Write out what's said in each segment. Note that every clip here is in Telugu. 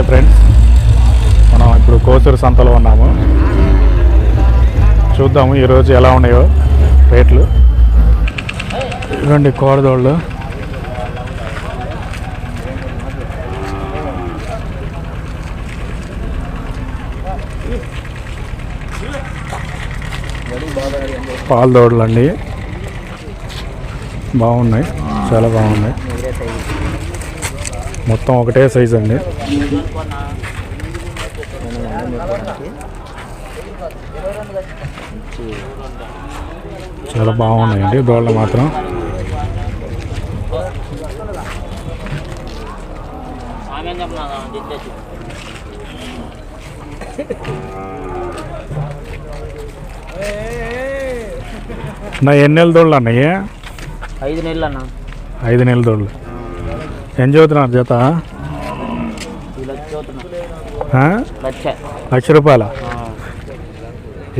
నమస్తే ఫ్రెండ్స్. మనం ఇప్పుడు కోసూరు సంతలో ఉన్నాము. చూద్దాము ఈరోజు ఎలా ఉన్నాయో రేట్లు. ఇవ్వండి కోడదోళ్ళు. పాల అండి బాగున్నాయి. చాలా బాగున్నాయి. మొత్తం ఒకటే సైజ్ అండి. చాలా బాగున్నాయండి దోళ్ళు మాత్రం. నా ఎన్ని నెలల దోళ్ళు అన్నయ్య? ఐదు నెలలు అన్న. ఐదు నెలల దోళ్ళు. ఏం చదువుతున్నారు జత? లక్ష రూపాయల?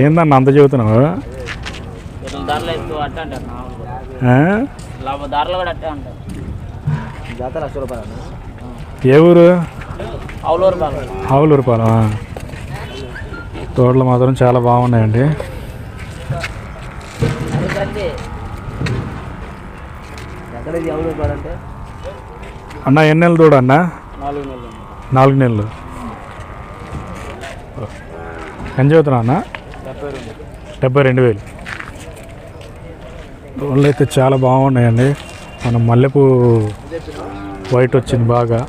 ఏందన్న అంత చదువుతున్నావు? ఏ ఊరు? అవులూరు బాగా. ఆవులు రూపాయలు తోటలు మాత్రం చాలా బాగున్నాయండి. ఎక్కడ ఇది అవులూరు బాగా అంటే అన్న ఎన్ని నెలలు తోడు అన్న? నాలుగు నెలలు ఏం చదువుతున్నావు అన్న? డెబ్బై రెండు. వేలు. రోళ్ళు అయితే చాలా బాగున్నాయండి. మన మల్లెపూ వైట్ వచ్చింది బాగా.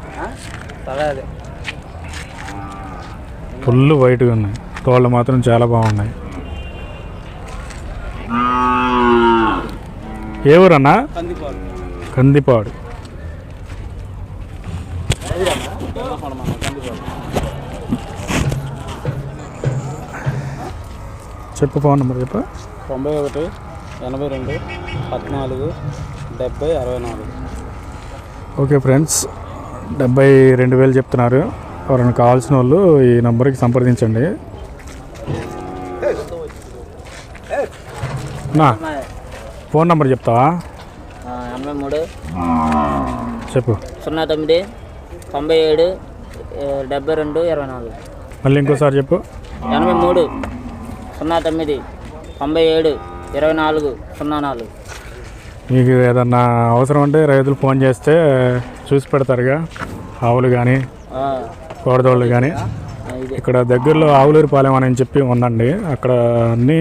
ఫుల్ వైట్గా ఉన్నాయి. తోళ్ళు మాత్రం చాలా బాగున్నాయి. ఏ ఊరన్నా? కందిపాడు. చెప్పు ఫోన్ నెంబర్ చెప్పు. తొంభై ఒకటి ఎనభై రెండు పద్నాలుగు డెబ్బై అరవై నాలుగు. ఓకే ఫ్రెండ్స్ డెబ్బై రెండు వేలు చెప్తున్నారు. ఎవరైనా కావాల్సిన వాళ్ళు ఈ నంబర్కి సంప్రదించండి. నా ఫోన్ నెంబర్ చెప్తావా? ఎనభై మూడు. చెప్పు. సున్నా తొమ్మిది తొంభై ఏడు డెబ్బై రెండు ఇరవై నాలుగు. మళ్ళీ ఇంకోసారి చెప్పు. ఎనభై మూడు. సున్నా తొమ్మిది తొంభై ఏడు ఇరవై నాలుగు సున్నా నాలుగు. మీకు ఏదన్నా అవసరం అంటే రైతులు ఫోన్ చేస్తే చూసి పెడతారుగా. ఆవులు కానీ కోడదోళ్ళు కానీ ఇక్కడ దగ్గరలో ఆవులూరు పాలెం అని చెప్పి ఉందండి. అక్కడ అన్నీ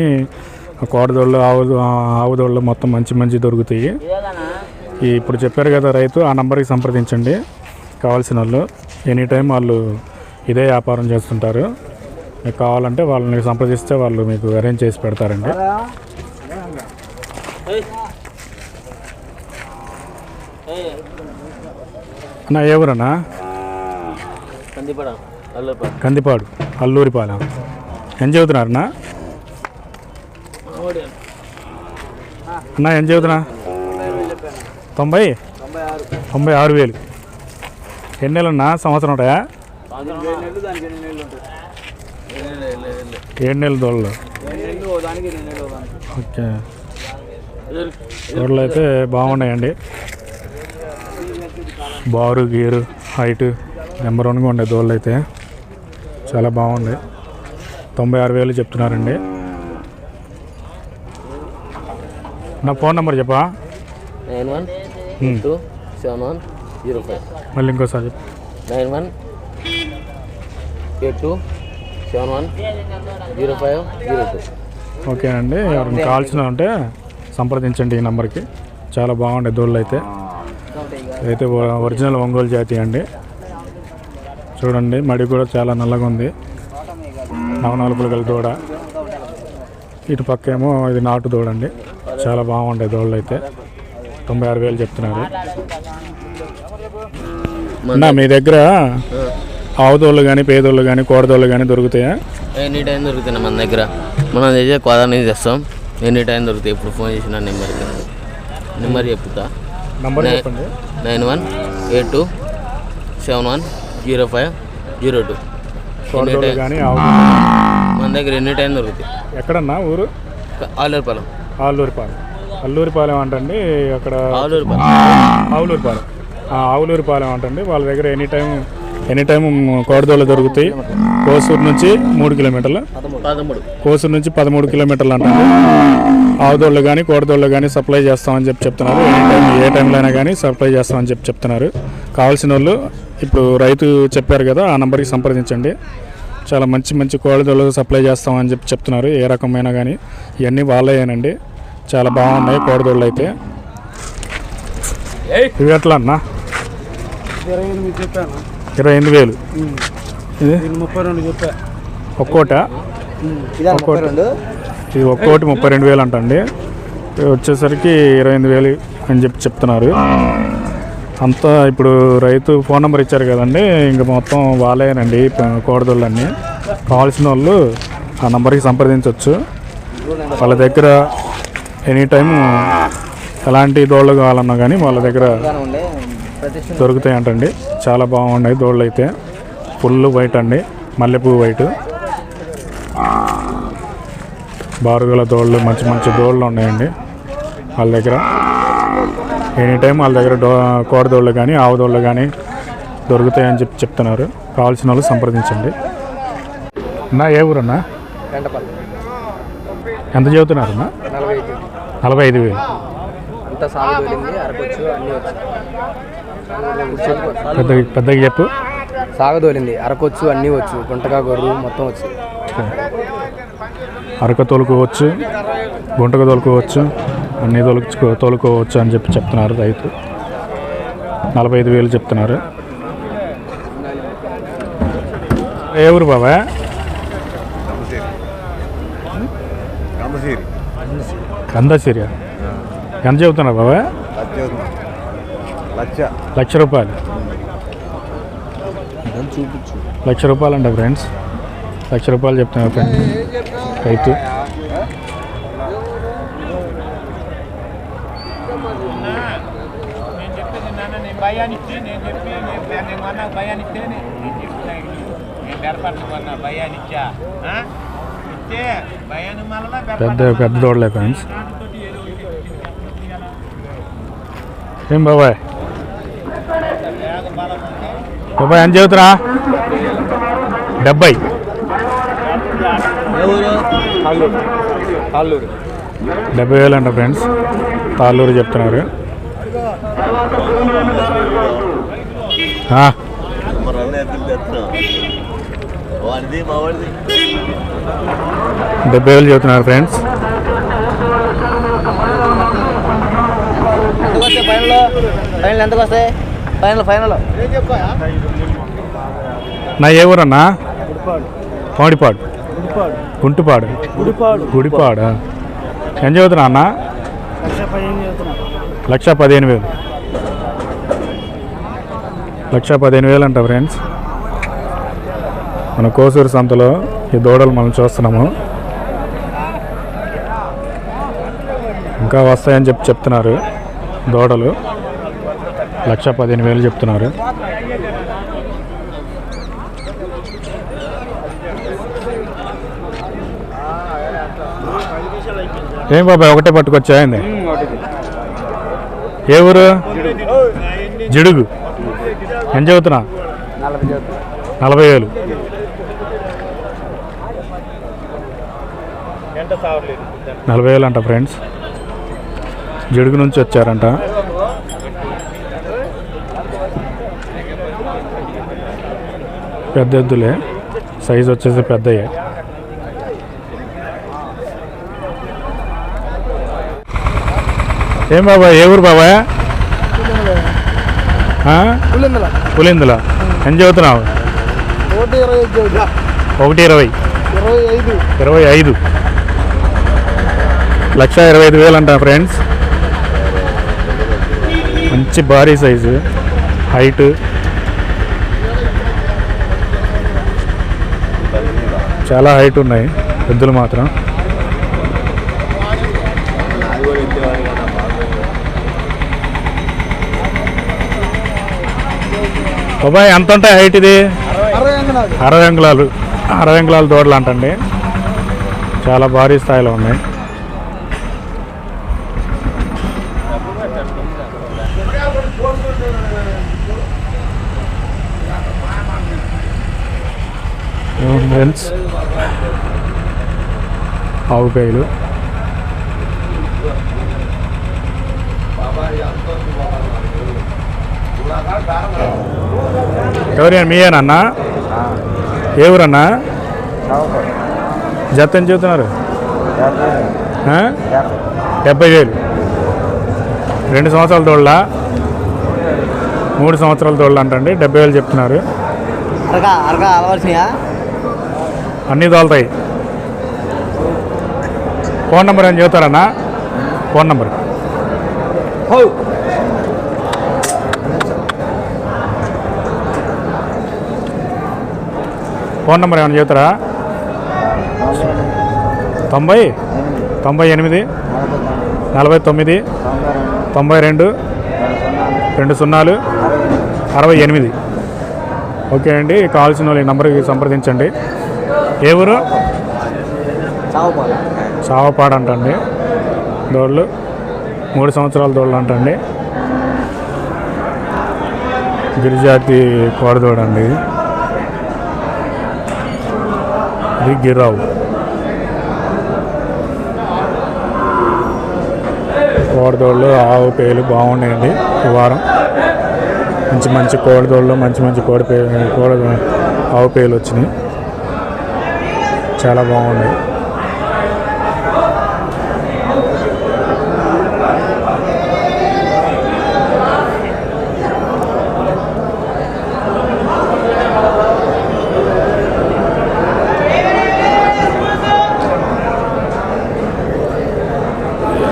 కోడదోళ్ళు ఆవు ఆవుదోళ్ళు మొత్తం మంచి మంచి దొరుకుతాయి. ఇప్పుడు చెప్పారు కదా రైతు ఆ నంబర్కి సంప్రదించండి. కావాల్సిన వాళ్ళు ఎనీ టైం వాళ్ళు ఇదే వ్యాపారం చేస్తుంటారు. మీకు కావాలంటే వాళ్ళని సంప్రదిస్తే వాళ్ళు మీకు అరేంజ్ చేసి పెడతారండి. అన్న ఏ ఊరన్నా? కందిపడ అల్లూరిపాలెం ఏం చదువుతున్నారన్నా? అన్న ఏం చదువుతున్నా? తొంభై? తొంభై ఆరు. వేలు. ఎన్ని నెలలు ఉన్నా సంవత్సరం ఉంటాయా నెలలు దానికి ఎన్ని నెలలు ఉంటాయి ఏడు నెలల దోళ్ళు ఓకే. దోళ్ళు అయితే బాగున్నాయండి. బారు గీరు హైట్ నెంబర్ వన్గా ఉండే దోళ్ళు అయితే చాలా బాగుంది. తొంభై ఆరు వేలు చెప్తున్నారండి. నా ఫోన్ నెంబర్ చెప్పా? Nine one. Two seven one zero five. మళ్ళీ ఇంకోసారి చెప్పు. Nine one eight two seven one zero five zero two. Okay అండి ఎవరైనా కావాల్సిన ఉంటే సంప్రదించండి ఈ నెంబర్కి. చాలా బాగుండే దోళ్ళు అయితే. అయితే ఒరిజినల్ ఒంగోలు జాతి అండి. చూడండి మడి కూడా చాలా నల్లగా ఉంది. నవనాలుపులు గల దూడ. ఇటు పక్క ఏమో ఇది నాటు దూడ అండి చాలా బాగుండే దోళ్ళు అయితే. తొంభై ఆరు వేలు చెప్తున్నారు. మీ దగ్గర ఆవుదోళ్ళు కానీ పేదోళ్ళు కానీ కోడదోళ్ళు కానీ దొరుకుతాయా? ఎనీ టైం దొరుకుతుంది మన దగ్గర. మనం చేసే కోదాన్ని తెస్తాం ఎనీ టైం దొరుకుతాయి. ఇప్పుడు ఫోన్ చేసిన నెంబర్కి నెంబర్ చెప్తా. నంబర్ చెప్పండి. Nine one eight two seven one zero five zero two. మన దగ్గర ఎనీ టైం దొరుకుతాయి. ఎక్కడన్నా ఊరు? ఆలూరుపాలెం ఆలూరుపాలెం అల్లూరిపాలెం అంటండి అక్కడ ఆవులూరుపాలెం. ఆ, ఆవులూరుపాలెం అంటండి. వాళ్ళ దగ్గర ఎనీ టైం ఎనీ టైం కోడదోళ్ళు దొరుకుతాయి. కోసూరు నుంచి మూడు కిలోమీటర్లు. కోసూరు నుంచి పదమూడు కిలోమీటర్లు అంటారు. ఆవుదోళ్ళు కానీ కోడదోళ్ళు కానీ సప్లై చేస్తామని చెప్పి చెప్తున్నారు. ఎనీ టైం ఏ టైంలో అయినా కానీ సప్లై చేస్తామని చెప్పి చెప్తున్నారు. కావాల్సిన వాళ్ళు ఇప్పుడు రైతు చెప్పారు కదా ఆ నెంబర్కి సంప్రదించండి. చాలా మంచి మంచి కోడదోళ్ళు సప్లై చేస్తామని చెప్పి చెప్తున్నారు. ఏ రకమైన కానీ ఇవన్నీ వాళ్ళేనండి చాలా బాగున్నాయి కోడదోళ్ళు అయితే. ఇవి ఎట్లా అన్నా? ఇరవై ఎనిమిది వేలు. ముప్పై రెండు చెప్పా. ఒక్కోట? ఇదా ఒక్కోటి. ముప్పై రెండు వేలు అంటండి. ఇది వచ్చేసరికి ఇరవై ఎనిమిది వేలు అని చెప్పి చెప్తున్నారు. అంతా ఇప్పుడు రైతు ఫోన్ నెంబర్ ఇచ్చారు కదండి. ఇంకా మొత్తం వాళ్ళేనండి కోడదోళ్ళన్నీ. కావాల్సిన వాళ్ళు ఆ నెంబర్కి సంప్రదించవచ్చు వాళ్ళ దగ్గర ఎనీ టైం ఎలాంటి దోళ్ళు కావాలన్నా కానీ వాళ్ళ దగ్గర దొరుకుతాయి అంటండి చాలా బాగున్నాయి దోళ్ళు అయితే ఫుల్ వైట్ అండి. మల్లెపూ వైట్. బారుగల దోళ్ళు మంచి మంచి దోళ్ళు ఉన్నాయండి. వాళ్ళ దగ్గర. ఎనీ టైం వాళ్ళ దగ్గర డో కోడదోళ్ళు కానీ ఆవుదోళ్ళు కానీ దొరుకుతాయని చెప్పి చెప్తున్నారు. కావాల్సిన వాళ్ళు సంప్రదించండి. అన్నా ఏ ఊరన్నా? ఎంత చదువుతున్నారన్నా? నలభై ఐదు. వేలు. పెద్దగా చెప్పు. సాగు తోలింది అరకొచ్చు అన్నీ వచ్చు. గుంటగా గొర్రు మొత్తం వచ్చు. అరక తోలుకోవచ్చు గుంటక తోలుకోవచ్చు అన్నీ తోలుకో తోలుకోవచ్చు అని చెప్పి చెప్తున్నారు రైతు. నలభై ఐదు వేలు చెప్తున్నారు. ఏ ఊరు బాబా కందసిరియా ఎంత చెబుతున్నారు బాబా లక్ష. రూపాయలు. లక్ష రూపాయలు అంట ఫ్రెండ్స్. లక్ష రూపాయలు చెప్తున్నారు ఫ్రెండ్స్ రైతు. పెద్ద పెద్ద దూడలే ఫ్రెండ్స్. ఏం బాబాయ్? బాబాయ్ ఎంత చెబుతున్నా డెబ్బై. డెబ్బై వేలు అంట ఫ్రెండ్స్. తాళ్ళూరు చెప్తున్నారు. డెబ్బై వేలు చెబుతున్నారు ఫ్రెండ్స్. ఫైనల్ ఎంతకు వస్తాయి ఫైనల్ ఫైనల్ నా ఏ ఊరన్నా? పాడిపాడు. గుంటుపాడు. గుడిపాడు. గుడిపాడు? ఏం చదువుతున్నా అన్న? లక్ష పదిహేను వేలు. లక్ష పదిహేను వేలు అంట ఫ్రెండ్స్ మన కోసూరు సంతలో ఈ దూడలు మనం చూస్తున్నాము. ఇంకా వస్తాయని చెప్పి చెప్తున్నారు దూడలు. లక్ష పదిహేను వేలు చెప్తున్నారు. ఏం బాబాయ్ ఒకటే పట్టుకొచ్చాయండి ఏ ఊరు? జిడుగు. ఏం చదువుతున్నా? నలభై వేలు. నలభై వేలు అంట ఫ్రెండ్స్. జిడుగు నుంచి వచ్చారంట. పెద్ద ఎద్దులే. సైజ్ వచ్చేసి పెద్దయే. ఏం బాబాయ్ ఏ ఊరు బాబాయ్? పులిందల. ఎంత చదువుతున్నావు? ఒకటి ఇరవై ఇరవై. ఐదు. లక్ష ఇరవై ఐదు వేలు అంట ఫ్రెండ్స్. మంచి భారీ సైజు. హైట్. చాలా హైట్ ఉన్నాయి ఎద్దులు మాత్రం. బాబాయ్ ఎంత ఉంటాయి హైట్ ఇది? అరవై అరవై అంగుళాలు. అరవై అంగుళాల దూడలు అంటండి. చాలా భారీ స్థాయిలో ఉన్నాయి. ఫ్రెండ్స్ ఆవు పేయలు ఎవరైనా మీయేనన్నా ఏ ఊరన్నా జత ఎంత చెబుతున్నారు? డెబ్బై వేలు. రెండు సంవత్సరాల తోళ్ళ? మూడు సంవత్సరాల తోళ్ళ అంటండి. డెబ్బై వేలు చెప్తున్నారు. అరగా అరగా అలవాల్సినయా అన్నీ తోలుతాయి ఫోన్ నెంబర్ ఏం చెబుతారన్నా? Phone number. ఫోన్ నెంబర్ ఏమైనా చెబుతారా? తొంభై? తొంభై ఎనిమిది? నలభై తొమ్మిది? తొంభై రెండు? రెండు సున్నాలు? అరవై ఎనిమిది? ఓకే అండి కావాల్సిన వాళ్ళు ఈ నెంబర్కి సంప్రదించండి. ఏ ఊరు? చావపాడు అంటండి. దోళ్ళు. మూడు సంవత్సరాల దోళ్ళు అంటండి. గిరిజాతి కోడదోడండి ఇది. ఇది గిర్రావు. కోడదోళ్ళు ఆవు పేలు బాగున్నాయండి ఈ వారం. మంచి మంచి కోడిదోళ్ళు మంచి మంచి కోడి పే కోడి ఆవు పేలు వచ్చినాయి. చాలా బాగున్నాయి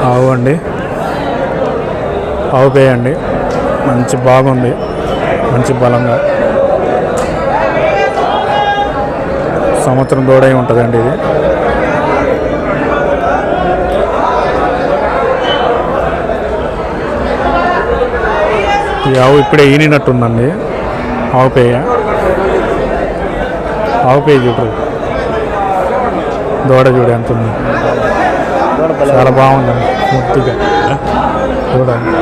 ఆవు అండి ఆవు పేయండి మంచి బాగుంది. మంచి బలంగా. సంవత్సరం దూడై ఉంటుందండి ఇది. ఈ ఆవు ఇప్పుడే ఈనినట్టుందండి. ఆవు పేయ. ఆవు పేయ చూడరు దూడ చూడ ఎంత ఉంది చాలా బాగుందండి. ముద్దుగా. చూడండి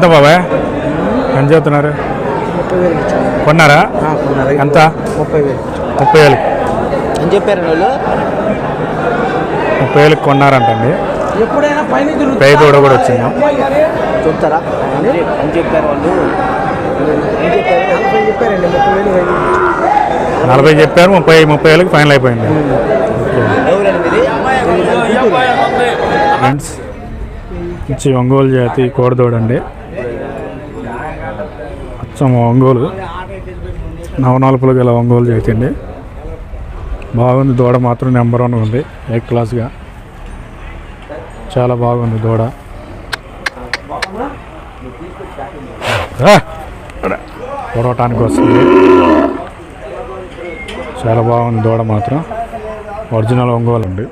ఎంత బాబాయ్? ఎంత చెప్తున్నారు కొన్నారా? ఎంత? ముప్పై వేలు. ముప్పై అని చెప్పారు వాళ్ళు? ముప్పై వేలకి కొన్నారంటండి. ఎప్పుడైనా పైన పేయ దూడ కూడా వచ్చింది? చెప్తారా అని చెప్పారు వాళ్ళు? చెప్పారండి ముప్పై వేలు నలభై చెప్పారు ముప్పై ముప్పై వేలకి ఫైనల్ అయిపోయింది. ఫ్రెండ్స్ మంచి ఒంగోలు జాతి కోడదోడండి. అచ్చం ఒంగోలు. నవనాలుపులు గల ఒంగోలు జాతి బాగుంది దూడ మాత్రం నెంబర్ వన్ ఉంది ఏ క్లాస్గా చాలా బాగుంది దూడ. పొడవటానికి వస్తుంది. చాలా బాగుంది దూడ మాత్రం. ఒరిజినల్ ఒంగోలు అండి